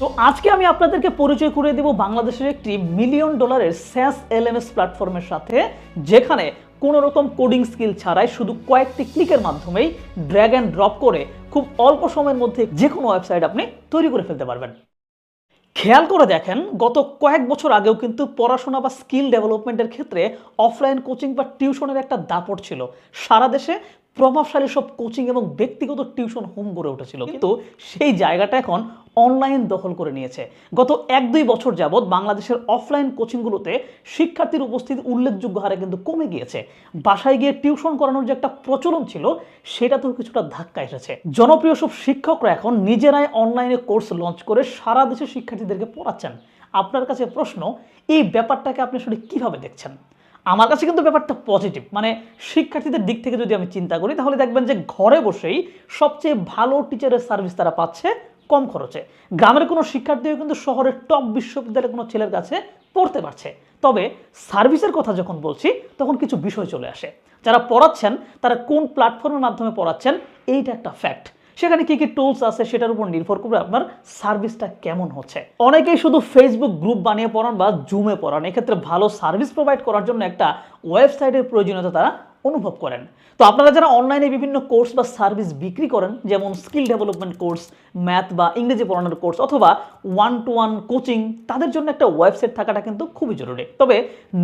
তো আজকে আমি আপনাদেরকে পরিচয় করে দেব বাংলাদেশের একটি মিলিয়ন ডলারের স্যাস এলএমএস প্ল্যাটফর্মের সাথে, যেখানে কোনো রকম কোডিং স্কিল ছাড়াই শুধু কয়েকটি ক্লিকের মাধ্যমেই ড্র্যাগ অ্যান্ড ড্রপ করে খুব অল্প সময়ের মধ্যে যে কোনো ওয়েবসাইট আপনি তৈরি করে ফেলতে পারবেন। খেয়াল করে দেখেন, গত কয়েক বছর আগেও কিন্তু পড়াশোনা বা স্কিল ডেভেলপমেন্টের ক্ষেত্রে অফলাইন কোচিং বা টিউশনের একটা দাপট ছিল। সারা দেশে প্রভাবশালী সব কোচিং এবং ব্যক্তিগত টিউশন হোম গড়ে উঠেছিল। কিন্তু সেই জায়গাটা এখন অনলাইন দখল করে নিয়েছে। গত এক দুই বছর যাবৎ বাংলাদেশের অফলাইন কোচিংগুলোতে শিক্ষার্থীর উপস্থিতি উল্লেখযোগ্য হারে কিন্তু কমে গিয়েছে। বাসায় গিয়ে টিউশন করানোর যে একটা প্রচলন ছিল, সেটাতেও কিছুটা ধাক্কা এসেছে। জনপ্রিয় সব শিক্ষকরা এখন নিজেরাই অনলাইনে কোর্স লঞ্চ করে সারা দেশের শিক্ষার্থীদেরকে পড়াচ্ছেন। আপনার কাছে প্রশ্ন, এই ব্যাপারটাকে আপনি আসলে কীভাবে দেখছেন? আমার কাছে কিন্তু ব্যাপারটা পজিটিভ মানে শিক্ষার্থীদের দিক থেকে যদি আমি চিন্তা করি, তাহলে দেখবেন যে ঘরে বসেই সবচেয়ে ভালো টিচারের সার্ভিস তারা পাচ্ছে কম খরচে। গ্রামের কোনো শিক্ষার্থীও কিন্তু শহরের টপ বিশ্ববিদ্যালয়ের কোনো ছেলের কাছে পড়তে পারছে। তবে সার্ভিসের কথা যখন বলছি, তখন কিছু বিষয় চলে আসে। যারা পড়াচ্ছেন, তারা কোন প্ল্যাটফর্মের মাধ্যমে পড়াচ্ছেন, এইটা একটা ফ্যাক্ট সেখানে কি কি টুলস আছে সেটার উপর নির্ভর করে আপনার সার্ভিসটা কেমন হচ্ছে। অনেকেই শুধু ফেসবুক গ্রুপ বানিয়ে পড়ান বা জুমে পড়ান, এক্ষেত্রে ভালো সার্ভিস প্রোভাইড করার জন্য একটা ওয়েবসাইটের প্রয়োজনীয়তা তারা অনুভব করেন। তো আপনারা যারা অনলাইনে বিভিন্ন কোর্স বা সার্ভিস বিক্রি করেন, যেমন স্কিল ডেভেলপমেন্ট কোর্স ম্যাথ বা ইংরেজি পড়ানোর কোর্স অথবা ওয়ান টু ওয়ান কোচিং তাদের জন্য একটা ওয়েবসাইট থাকাটা কিন্তু খুবই জরুরি। তবে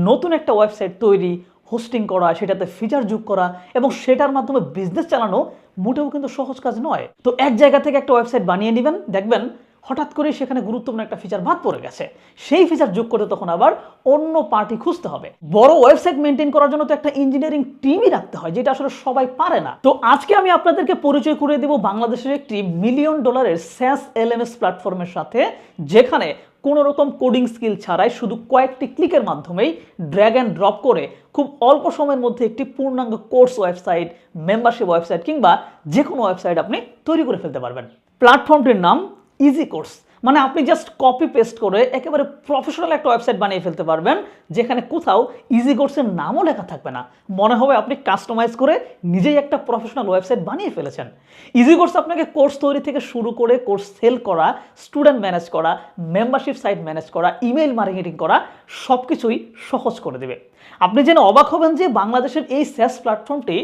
নতুন একটা ওয়েবসাইট তৈরি হোস্টিং করা, সেটাতে ফিচার যোগ করা এবং সেটার মাধ্যমে বিজনেস চালানো মোটেও কিন্তু সহজ কাজ নয়। তো এক জায়গা থেকে একটা ওয়েবসাইট বানিয়ে নেবেন, দেখবেন হঠাৎ করে সেখানে গুরুত্বপূর্ণ একটা ফিচার বাদ পড়ে গেছে। সেই ফিচার যোগ করতে তখন আবার অন্য পার্টি খুঁজতে হবে। বড় ওয়েবসাইট মেনটেন করার জন্য তো একটা ইঞ্জিনিয়ারিং টিমই রাখতে হয়, যেটা আসলে সবাই পারে না। তো আজকে আমি আপনাদেরকে পরিচয় করে দেব বাংলাদেশের একটি মিলিয়ন ডলারের স্যাস এলএমএস প্ল্যাটফর্মের সাথে, যেখানে কোনো রকম কোডিং স্কিল ছাড়াই শুধু কয়েকটি ক্লিকের মাধ্যমেই ড্র্যাগ অ্যান্ড ড্রপ করে খুব অল্প সময়ের মধ্যে একটি পূর্ণাঙ্গ কোর্স ওয়েবসাইট মেম্বারশিপ ওয়েবসাইট কিংবা যে কোনো ওয়েবসাইট আপনি তৈরি করে ফেলতে পারবেন। প্ল্যাটফর্মটির নাম ইজি কোর্স মানে আপনি জাস্ট কপি পেস্ট করে একেবারে প্রফেশনাল একটা ওয়েবসাইট বানিয়ে ফেলতে পারবেন, যেখানে কোথাও ইজি কোর্সের নামও লেখা থাকবে না। মনে হবে আপনি কাস্টমাইজ করে নিজেই একটা প্রফেশনাল ওয়েবসাইট বানিয়ে ফেলেছেন। ইজি কোর্স আপনাকে কোর্স তৈরি থেকে শুরু করে কোর্স সেল করা স্টুডেন্ট ম্যানেজ করা মেম্বারশিপ সাইট ম্যানেজ করা ইমেল মার্কেটিং করা সব কিছুই সহজ করে দেবে। আপনি যেন অবাক হবেন যে বাংলাদেশের এই স্যাস প্ল্যাটফর্মটি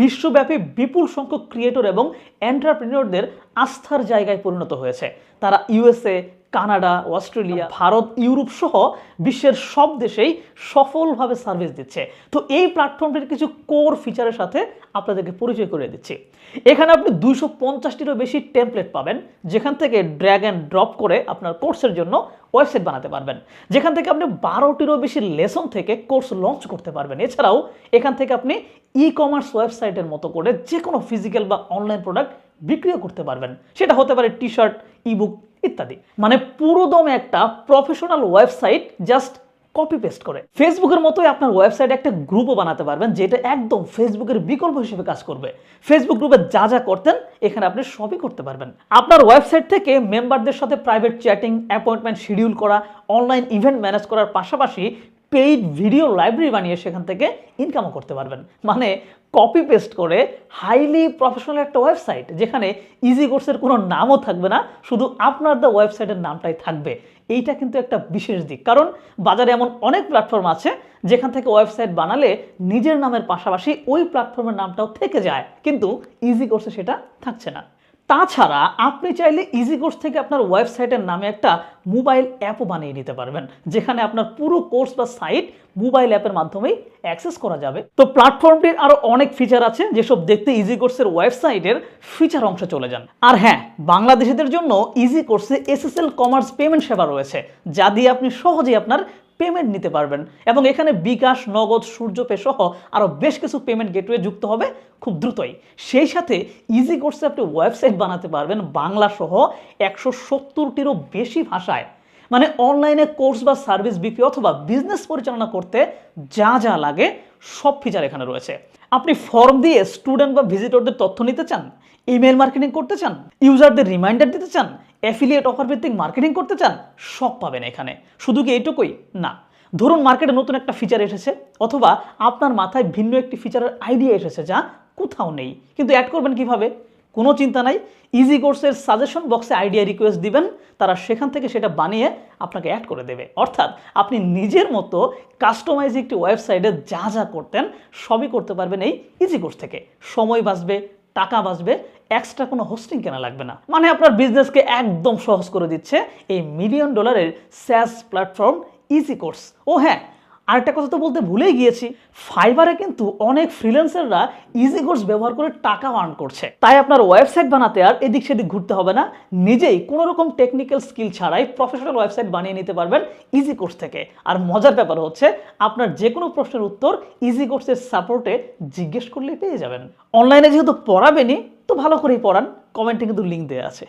বিশ্বব্যাপী বিপুল সংখ্যক ক্রিয়েটর এবং এন্টারপ্রিনিয়রদের আস্থার জায়গায় পরিণত হয়েছে। তারা USA Canada Australia Bharat Europe সহ বিশ্বের সব দেশেই সফলভাবে সার্ভিস দিচ্ছে। তো এই প্ল্যাটফর্মটির কিছু কোর ফিচারের সাথে আপনাদেরকে পরিচয় করে দিচ্ছি। এখানে আপনি দুইশো পঞ্চাশটিরও বেশি টেমপ্লেট পাবেন যেখান থেকে ড্র্যাগ অ্যান্ড ড্রপ করে আপনার কোর্সের জন্য ওয়েবসাইট বানাতে পারবেন। যেখান থেকে আপনি বারোটিরও বেশি লেসন থেকে কোর্স লঞ্চ করতে পারবেন। এছাড়াও এখান থেকে আপনি ই কমার্স ওয়েবসাইটের মতো করে যে কোনো ফিজিক্যাল বা অনলাইন প্রোডাক্ট বিক্রিও করতে পারবেন। সেটা হতে পারে টি শার্ট ইবুক ইত্যাদি। মানে পুরোদম একটা professional website just copy paste করে। ফেসবুকের মতোই আপনার ওয়েবসাইটে একটা গ্রুপও বানাতে পারবেন, যেটা একদম ফেসবুকের বিকল্প হিসেবে কাজ করবে। ফেসবুক গ্রুপে যা যা করতেন, এখানে আপনি সবই করতে পারবেন। আপনার ওয়েবসাইট থেকে মেম্বারদের সাথে প্রাইভেট চ্যাটিং অ্যাপয়েন্টমেন্ট শিডিউল করা অনলাইন ইভেন্ট ম্যানেজ করার পাশাপাশি পেইড ভিডিও লাইব্রেরি বানিয়ে সেখান থেকে ইনকামও করতে পারবেন। মানে কপি পেস্ট করে হাইলি প্রফেশনাল একটা ওয়েবসাইট যেখানে ইজি কোর্সের কোনো নামও থাকবে না, শুধু আপনার দ্য ওয়েবসাইটের নামটাই থাকবে। এইটা কিন্তু একটা বিশেষ দিক। কারণ বাজারে এমন অনেক প্ল্যাটফর্ম আছে যেখান থেকে ওয়েবসাইট বানালে নিজের নামের পাশাপাশি ওই প্ল্যাটফর্মের নামটাও থেকে যায়। কিন্তু ইজি কোর্সে সেটা থাকছে না। তাছাড়া আপনি চাইলে ইজি কোর্স থেকে আপনার ওয়েবসাইটের নামে একটা মোবাইল অ্যাপও বানিয়ে নিতে পারবেন, যেখানে আপনার পুরো কোর্স বা সাইট মোবাইল অ্যাপের মাধ্যমেই অ্যাক্সেস করা যাবে। তো প্ল্যাটফর্মটির আরও অনেক ফিচার আছে, যেসব দেখতে ইজি কোর্সের ওয়েবসাইটের ফিচার অংশে চলে যান। আর হ্যাঁ বাংলাদেশিদের জন্য ইজি কোর্সে এসএসএল কমার্স পেমেন্ট সেবা রয়েছে, যা দিয়ে আপনি সহজেই আপনার পেমেন্ট নিতে পারবেন। এবং এখানে বিকাশ, নগদ সূর্যপে সহ আরও বেশ কিছু পেমেন্ট গেটওয়ে যুক্ত হবে খুব দ্রুতই। সেই সাথে ইজি কোর্সে আপনি ওয়েবসাইট বানাতে পারবেন বাংলা সহ একশো সত্তরটিরও বেশি ভাষায়। মানে অনলাইনে কোর্স বা সার্ভিস বিক্রি অথবা বিজনেস পরিচালনা করতে যা যা লাগে সব ফিচার এখানে রয়েছে। আপনি ফর্ম দিয়ে স্টুডেন্ট বা ভিজিটরদের তথ্য নিতে চান ইমেল মার্কেটিং করতে চান ইউজারদের রিমাইন্ডার দিতে চান অ্যাফিলিয়েট অফার ভিত্তিক মার্কেটিং করতে চান সব পাবেন এখানে। শুধু কি এইটুকুই? না। ধরুন মার্কেটে নতুন একটা ফিচার এসেছে, অথবা আপনার মাথায় ভিন্ন একটি ফিচারের আইডিয়া এসেছে যা কোথাও নেই। কিন্তু অ্যাড করবেন কীভাবে? কোনো চিন্তা নাই। ইজি কোর্সের সাজেশন বক্সে আইডিয়া রিকোয়েস্ট দিবেন, তারা সেখান থেকে সেটা বানিয়ে আপনাকে অ্যাড করে দেবে। অর্থাৎ আপনি নিজের মতো কাস্টমাইজ একটি ওয়েবসাইটে যা যা করতেন, সবই করতে পারবেন এই ইজি কোর্স থেকে। সময় বাঁচবে টাকা বাঁচবে এক্সট্রা কোনো হোস্টিং কেনা লাগবে না। মানে আপনার বিজনেসকে একদম সহজ করে দিচ্ছে এই মিলিয়ন ডলারের স্যাস প্ল্যাটফর্ম ইজি কোর্স ও হ্যাঁ আরেকটা কথা তো বলতে ভুলেই গিয়েছি ফাইবারে কিন্তু অনেক ফ্রিল্যান্সাররা ইজি কোর্স ব্যবহার করে টাকা আর্ন করছে। তাই আপনার ওয়েবসাইট বানাতে আর এদিক সেদিক ঘুরতে হবে না, নিজেই কোনো রকম টেকনিক্যাল স্কিল ছাড়াই প্রফেশনাল ওয়েবসাইট বানিয়ে নিতে পারবেন ইজি কোর্স থেকে। আর মজার ব্যাপার হচ্ছে, আপনার যে কোনো প্রশ্নের উত্তর ইজি কোর্সের সাপোর্টে জিজ্ঞেস করলেই পেয়ে যাবেন। অনলাইনে যেহেতু পড়াবেনই, তো ভালো করেই পড়ান কমেন্টে কিন্তু লিঙ্ক দেওয়া আছে।